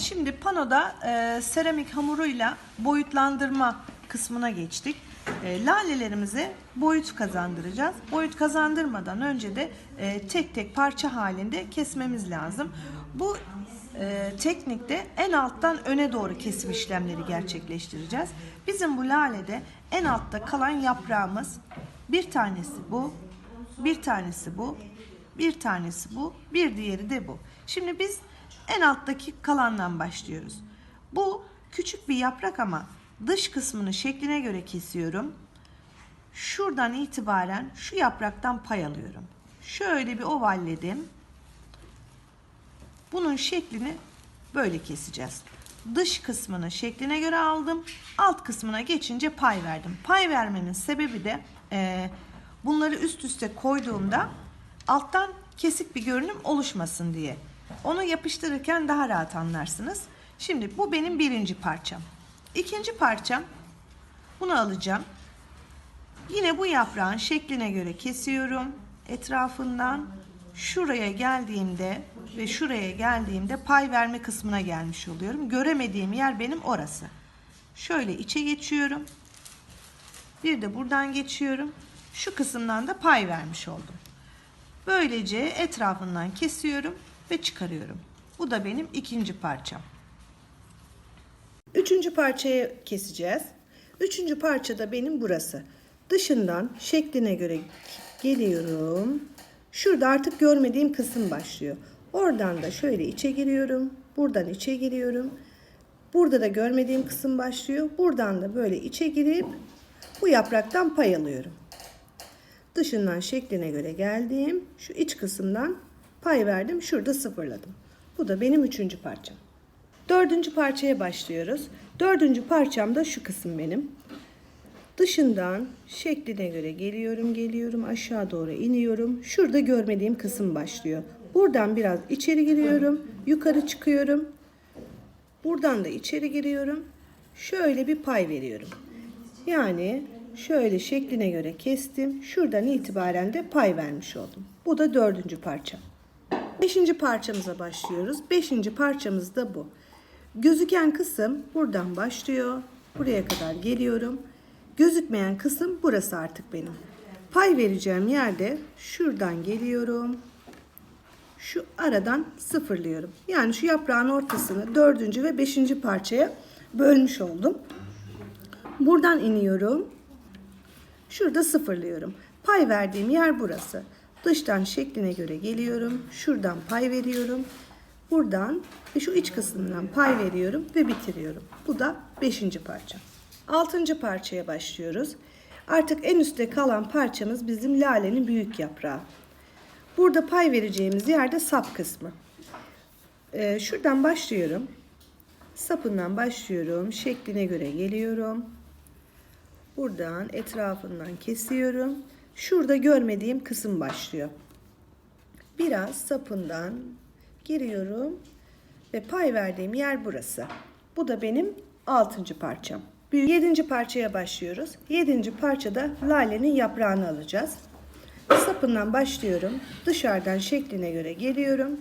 Şimdi panoda e, seramik hamuruyla boyutlandırma kısmına geçtik. E, lalelerimize boyut kazandıracağız. Boyut kazandırmadan önce de e, tek tek parça halinde kesmemiz lazım. Bu e, teknikte en alttan öne doğru kesim işlemleri gerçekleştireceğiz. Bizim bu lalede en altta kalan yaprağımız bir tanesi bu, bir tanesi bu, bir tanesi bu, bir diğeri de bu. Şimdi biz en alttaki kalandan başlıyoruz. Bu küçük bir yaprak ama dış kısmını şekline göre kesiyorum. Şuradan itibaren şu yapraktan pay alıyorum. Şöyle bir ovalledim. Bunun şeklini böyle keseceğiz. Dış kısmını şekline göre aldım. Alt kısmına geçince pay verdim. Pay vermemin sebebi de eee, bunları üst üste koyduğumda alttan kesik bir görünüm oluşmasın diye. Onu yapıştırırken daha rahat anlarsınız. Şimdi bu benim birinci parçam. İkinci parçam bunu alacağım. Yine bu yaprağın şekline göre kesiyorum. Etrafından şuraya geldiğimde ve şuraya geldiğimde pay verme kısmına gelmiş oluyorum. Göremediğim yer benim orası. Şöyle içe geçiyorum. Bir de buradan geçiyorum. Şu kısımdan da pay vermiş oldum. Böylece etrafından kesiyorum ve çıkarıyorum. Bu da benim ikinci parçam. Üçüncü parçayı keseceğiz. Üçüncü parça da benim burası. Dışından şekline göre geliyorum. Şurada artık görmediğim kısım başlıyor. Oradan da şöyle içe giriyorum. Buradan içe giriyorum. Burada da görmediğim kısım başlıyor. Buradan da böyle içe girip bu yapraktan pay alıyorum. Dışından şekline göre geldim. Şu iç kısımdan pay verdim. Şurada sıfırladım. Bu da benim üçüncü parçam. Dördüncü parçaya başlıyoruz. Dördüncü parçam da şu kısım benim. Dışından şekline göre geliyorum, geliyorum, aşağı doğru iniyorum. Şurada görmediğim kısım başlıyor. Buradan biraz içeri giriyorum, yukarı çıkıyorum. Buradan da içeri giriyorum. Şöyle bir pay veriyorum. Yani şöyle şekline göre kestim. Şuradan itibaren de pay vermiş oldum. Bu da dördüncü parça. Beşinci parçamıza başlıyoruz. Beşinci parçamız da bu. Gözüken kısım buradan başlıyor. Buraya kadar geliyorum. Gözükmeyen kısım burası artık benim. Pay vereceğim yerde şuradan geliyorum. Şu aradan sıfırlıyorum. Yani şu yaprağın ortasını dördüncü ve beşinci parçaya bölmüş oldum. Buradan iniyorum. Şurada sıfırlıyorum. Pay verdiğim yer burası. Dıştan şekline göre geliyorum. Şuradan pay veriyorum. Buradan ve şu iç kısmından pay veriyorum ve bitiriyorum. Bu da beşinci parça. Altıncı parçaya başlıyoruz. Artık en üstte kalan parçamız bizim lalenin büyük yaprağı. Burada pay vereceğimiz yerde sap kısmı. Ee, şuradan başlıyorum. Sapından başlıyorum. Şekline göre geliyorum. Buradan etrafından kesiyorum. Şurada görmediğim kısım başlıyor. Biraz sapından giriyorum ve pay verdiğim yer burası. Bu da benim altıncı parçam. Büyük- Yedinci parçaya başlıyoruz. Yedinci parçada lalenin yaprağını alacağız. Sapından başlıyorum. Dışarıdan şekline göre geliyorum.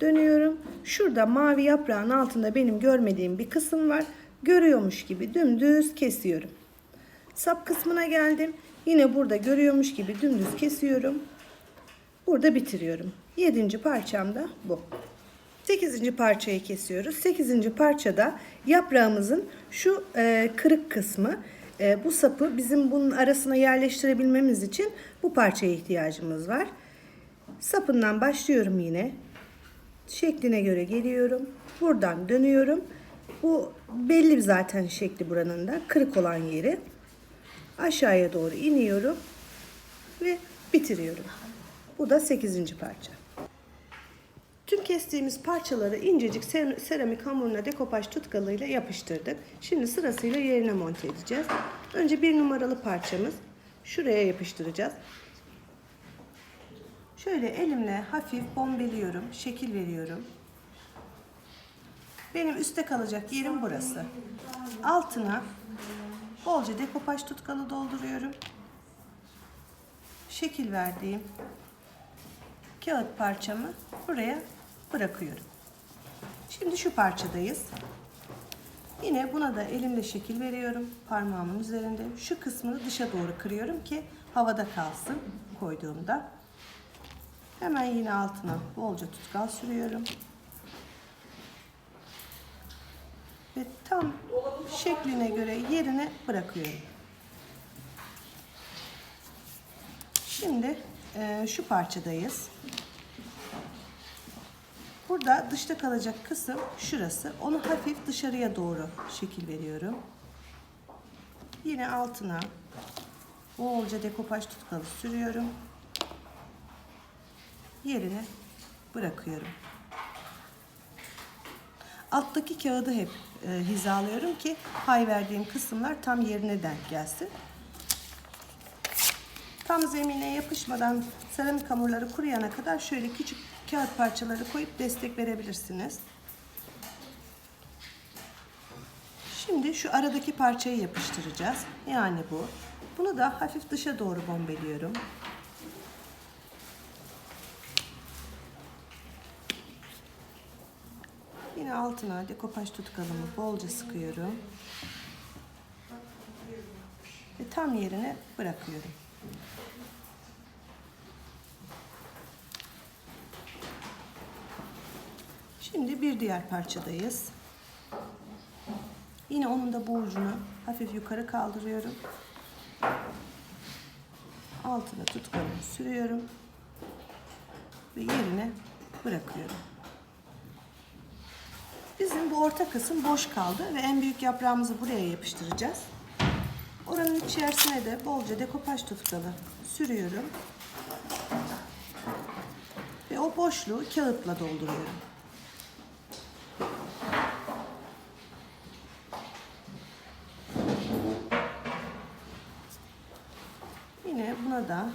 Dönüyorum. Şurada mavi yaprağın altında benim görmediğim bir kısım var. Görüyormuş gibi dümdüz kesiyorum. Sap kısmına geldim. Yine burada görüyormuş gibi dümdüz kesiyorum. Burada bitiriyorum. Yedinci parçam da bu. Sekizinci parçayı kesiyoruz. Sekizinci parçada yaprağımızın şu e, kırık kısmı. E, bu sapı bizim bunun arasına yerleştirebilmemiz için bu parçaya ihtiyacımız var. Sapından başlıyorum yine. Şekline göre geliyorum. Buradan dönüyorum. Bu belli zaten şekli buranın da. Kırık olan yeri. Aşağıya doğru iniyorum. Ve bitiriyorum. Bu da 8. parça. Tüm kestiğimiz parçaları incecik ser- seramik hamuruna dekopaj tutkalıyla yapıştırdık. Şimdi sırasıyla yerine monte edeceğiz. Önce bir numaralı parçamız. Şuraya yapıştıracağız. Şöyle elimle hafif bombeliyorum, şekil veriyorum. Benim üstte kalacak yerim burası. Altına bolca dekopaj tutkalı dolduruyorum. Şekil verdiğim kağıt parçamı buraya bırakıyorum. Şimdi şu parçadayız. Yine buna da elimle şekil veriyorum parmağımın üzerinde. Şu kısmını dışa doğru kırıyorum ki havada kalsın koyduğumda. Hemen yine altına bolca tutkal sürüyorum. Ve tam şekline göre yerine bırakıyorum. Şimdi e, şu parçadayız. Burada dışta kalacak kısım şurası. Onu hafif dışarıya doğru şekil veriyorum. Yine altına bolca dekopaj tutkalı sürüyorum. Yerine bırakıyorum. Alttaki kağıdı hep e, hizalıyorum ki pay verdiğim kısımlar tam yerine denk gelsin. Tam zemine yapışmadan seramik hamurları kuruyana kadar şöyle küçük kağıt parçaları koyup destek verebilirsiniz. Şimdi şu aradaki parçayı yapıştıracağız. Yani bu. Bunu da hafif dışa doğru bombeliyorum. Yine altına dekopaj tutkalımı bolca sıkıyorum. Ve tam yerine bırakıyorum. Şimdi bir diğer parçadayız. Yine onun da bu ucunu hafif yukarı kaldırıyorum. Altına tutkalımı sürüyorum. Ve yerine bırakıyorum. Bizim bu orta kısım boş kaldı ve en büyük yaprağımızı buraya yapıştıracağız. Oranın içerisine de bolca dekopaj tutkalı sürüyorum. Ve o boşluğu kağıtla dolduruyorum. Yine buna da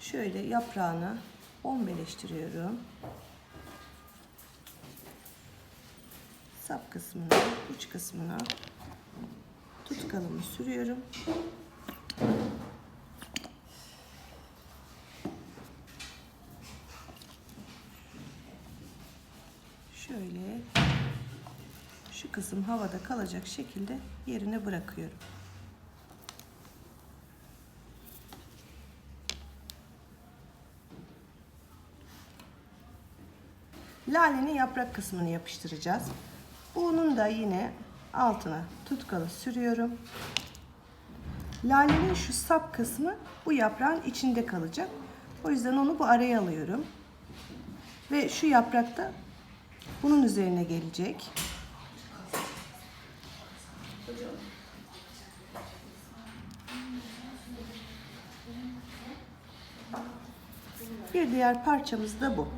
şöyle yaprağını bombeleştiriyorum. Kısmına, uç kısmına tutkalımı sürüyorum. Şöyle şu kısım havada kalacak şekilde yerine bırakıyorum. Lalenin yaprak kısmını yapıştıracağız. Bunun da yine altına tutkalı sürüyorum. Lalenin şu sap kısmı bu yaprağın içinde kalacak. O yüzden onu bu araya alıyorum. Ve şu yaprak da bunun üzerine gelecek. Bir diğer parçamız da bu.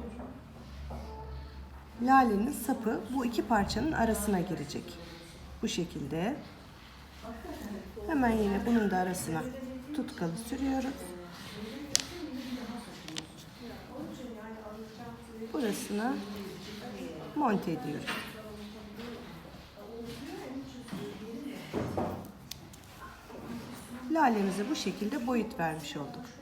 Lalenin sapı bu iki parçanın arasına girecek. Bu şekilde. Hemen yine bunun da arasına tutkalı sürüyoruz. Burasına monte ediyoruz. Lalemize bu şekilde boyut vermiş olduk.